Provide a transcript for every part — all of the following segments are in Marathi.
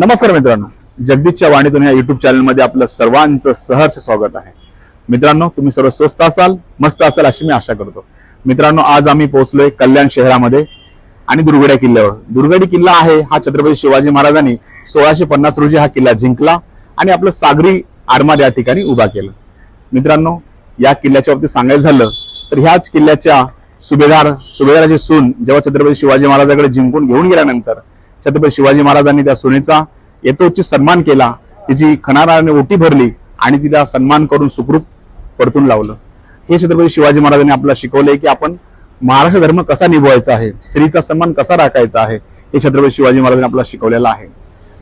नमस्कार मित्रांनो. जगदीशच्या वाणीतून या युट्यूब चॅनलमध्ये आपलं सर्वांचं सहर्ष स्वागत आहे. मित्रांनो तुम्ही सर्व स्वस्त असाल मस्त असाल अशी मी आशा करतो. मित्रांनो आज आम्ही पोहोचलोय कल्याण शहरामध्ये आणि दुर्गड्या किल्ल्यावर. दुर्गडी किल्ला आहे हा छत्रपती शिवाजी महाराजांनी सोळाशे पन्नास रोजी हा किल्ला जिंकला आणि आपलं सागरी आरमार या ठिकाणी उभा केलं. मित्रांनो या किल्ल्याच्या बाबतीत सांगायचं झालं तर ह्याच किल्ल्याच्या सुभेदार सुभेदाराची सून जेव्हा छत्रपती शिवाजी महाराजाकडे जिंकून घेऊन गेल्यानंतर छत्रपती शिवाजी महाराजांनी त्या सुनेचा यथोचित सन्मान केला. तिची खणाराने ओटी भरली आणि तिला सन्मान करून सुखरूप परतून लावलं. हे छत्रपती शिवाजी महाराजांनी आपल्याला शिकवलंय की आपण महाराष्ट्र धर्म कसा निभवायचा आहे? स्त्रीचा सन्मान कसा राखायचा आहे? हे छत्रपती शिवाजी महाराजांनी आपल्याला शिकवलेलं आहे.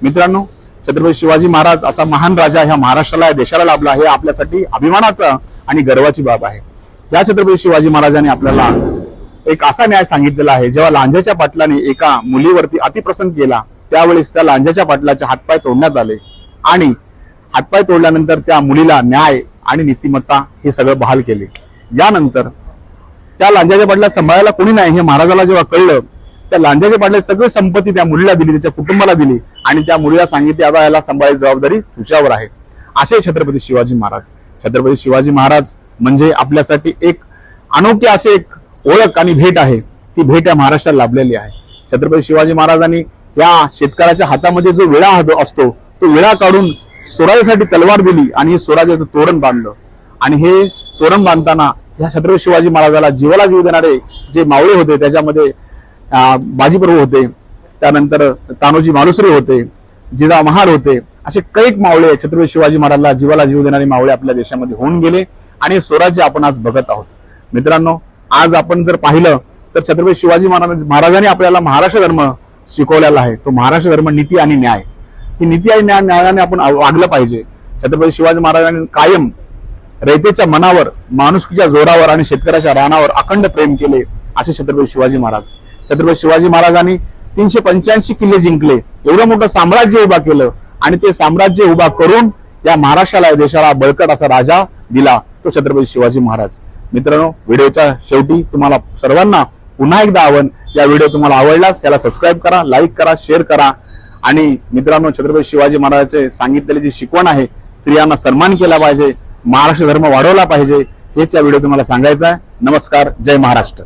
मित्रांनो छत्रपती शिवाजी महाराज असा महान राजा ह्या महाराष्ट्राला या देशाला लाभला हे आपल्यासाठी अभिमानाचा आणि गर्वाची बाब आहे. या छत्रपती शिवाजी महाराजांनी आपल्याला एक असा न्याय सांगितलेला आहे जेव्हा लांजाच्या पाटलाने एका मुलीवरती अतिप्रसंग केला त्यावेळेस त्या लांजाच्या पाटलाचे हातपाय तोडण्यात आले. आणि हातपाय तोडल्यानंतर त्या मुलीला न्याय आणि नीतिमत्ता हे सगळं बहाल केले. यानंतर त्या लांजाच्या पाटला सांभाळायला कोणी नाही हे महाराजाला जेव्हा कळलं त्या लांजाच्या पाटला सगळी संपत्ती त्या मुलीला दिली त्याच्या कुटुंबाला दिली आणि त्या मुलीला सांगितले आता याला सांभाळायची जबाबदारी तुझ्यावर आहे. असे छत्रपती शिवाजी महाराज. छत्रपती शिवाजी महाराज म्हणजे आपल्यासाठी एक अनोखे असे एक ओळख आणि भेट आहे ती भेट या महाराष्ट्राला लाभलेली आहे. छत्रपती शिवाजी महाराजांनी या शेतकऱ्याच्या हातामध्ये जो विळा असतो तो विळा काढून स्वराज्यासाठी तलवार दिली आणि हे स्वराज्याचं तोरण बांधलं. आणि हे तोरण बांधताना ह्या छत्रपती शिवाजी महाराजाला जीवाला जीव देणारे जे मावळे होते त्याच्यामध्ये बाजीप्रभू होते त्यानंतर तानोजी मालुसरे होते जिजा महार होते असे कैक मावळे छत्रपती शिवाजी महाराजला जीवाला जीव देणारे मावळे आपल्या देशामध्ये होऊन गेले आणि स्वराज्य आपण आज बघत आहोत. मित्रांनो आज आपण जर पाहिलं तर छत्रपती शिवाजी महाराज महाराजांनी आपल्याला महाराष्ट्र धर्म शिकवलेला आहे. तो महाराष्ट्र धर्म नीती आणि न्याय. ही नीती आणि न्याय न्यायाने आपण वागलं पाहिजे. छत्रपती शिवाजी महाराजांनी कायम रयतेच्या मनावर माणुसकीच्या जोरावर आणि शेतकऱ्याच्या रानावर अखंड प्रेम केले असे छत्रपती शिवाजी महाराज. छत्रपती शिवाजी महाराजांनी तीनशे पंच्याऐंशी किल्ले जिंकले. एवढं मोठं साम्राज्य उभा केलं आणि ते साम्राज्य उभा करून या महाराष्ट्राला या देशाला बळकट असा राजा दिला तो छत्रपती शिवाजी महाराज. मित्रांनो व्हिडिओच्या शेवटी तुम्हाला सर्वांना पुन्हा एकदा आव्हान या व्हिडिओ तुम्हाला आवडलाच याला सबस्क्राईब करा लाईक करा शेअर करा. आणि मित्रांनो छत्रपती शिवाजी महाराजांचे सांगितलेली जी शिकवण आहे स्त्रियांना सन्मान केला पाहिजे महाराष्ट्र धर्म वाढवला पाहिजे हेच या व्हिडिओ तुम्हाला सांगायचा आहे. नमस्कार जय महाराष्ट्र.